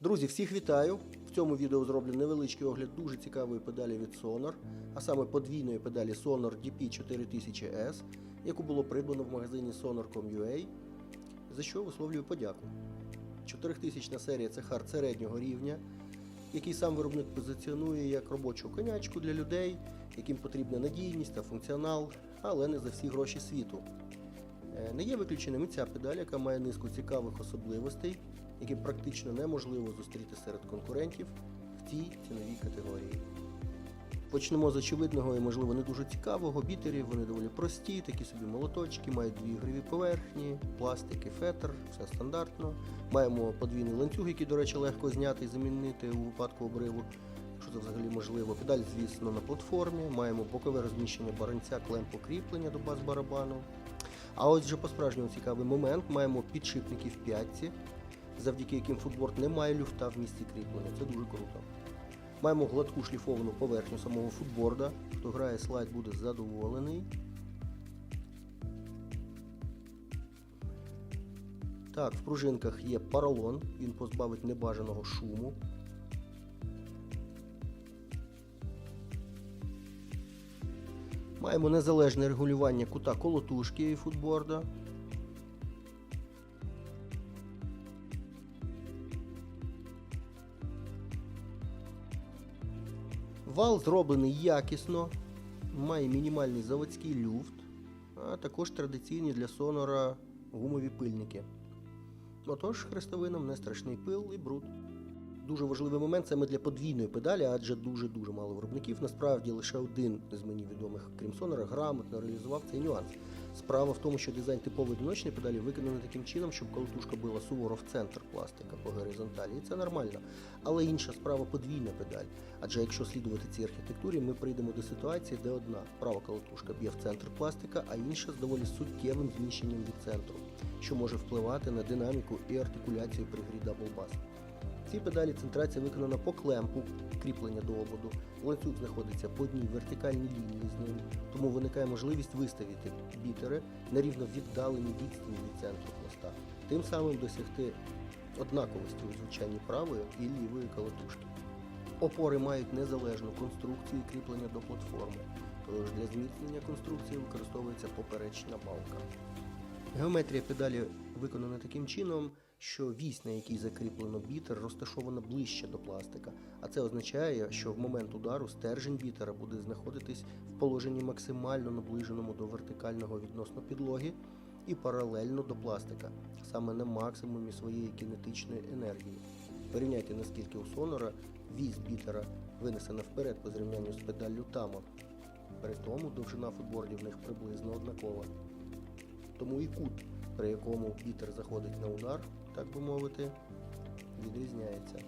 Друзі, всіх вітаю! В цьому відео зроблю невеличкий огляд дуже цікавої педалі від Sonor, а саме подвійної педалі Sonor DP4000S, яку було придбано в магазині Sonor.com.ua, за що висловлюю подяку. 4000 серія це хард середнього рівня, який сам виробник позиціонує як робочу конячку для людей, яким потрібна надійність та функціонал, але не за всі гроші світу. Е, Не є виключеним і ця педаль, яка має низку цікавих особливостей, які практично неможливо зустріти серед конкурентів в цій ціновій категорії. Почнемо з очевидного і, можливо, не дуже цікавого. Бітерів вони доволі прості, такі собі молоточки, мають дві ігрові поверхні, пластик і фетр, все стандартно. Маємо подвійний ланцюг, який, до речі, легко зняти і замінити у випадку обриву, якщо це взагалі можливо. Педаль, звісно, на платформі. Маємо бокове розміщення баранця, клем покріплення до баз барабану. А ось вже по-справжньому цікавий момент. Маємо підшипники в п'ятці, завдяки яким футборд не має люфта в місці кріплення. Це дуже круто. Маємо гладку шліфовану поверхню самого футборда. Хто грає слайд буде задоволений. Так, в пружинках є поролон, він позбавить небажаного шуму. Маємо незалежне регулювання кута колотушки і футборда. Вал зроблений якісно, має мінімальний заводський люфт, а також традиційні для сонора гумові пильники. Отож, хрестовинам не страшний пил і бруд. Дуже важливий момент саме для подвійної педалі, адже дуже-дуже мало виробників. Насправді лише один з мені відомих, крім Сонора, грамотно реалізував цей нюанс. Справа в тому, що дизайн типової одиночної педалі виконаний таким чином, щоб колотушка била суворо в центр пластика по горизонталі, і це нормально. Але інша справа подвійна педаль. Адже якщо слідувати цій архітектурі, ми прийдемо до ситуації, де одна права колотушка б'є в центр пластика, а інша з доволі суттєвим зміщенням від центру, що може впливати на динаміку і артикуляцію при грі Bass. В цій педалі центрація виконана по клемпу кріплення до ободу. Ланцюг знаходиться по одній вертикальній лінії з ним, тому виникає можливість виставити бітери на рівно віддаленій відстані від центру хвоста, тим самим досягти однаковості у звучанні правої і лівої колотушки. Опори мають незалежну конструкцію кріплення до платформи, тож для зміцнення конструкції використовується поперечна балка. Геометрія педалі виконана таким чином, що вісь, на якій закріплено бітер, розташована ближче до пластика, а це означає, що в момент удару стержень бітера буде знаходитись в положенні максимально наближеному до вертикального відносно підлоги і паралельно до пластика, саме на максимумі своєї кінетичної енергії. Порівняйте, наскільки у сонора вісь бітера винесена вперед по зрівнянню з педаллю Тама. При тому довжина футбордів них приблизно однакова. Тому і кут, при якому вітер заходить на удар, так би мовити, відрізняється.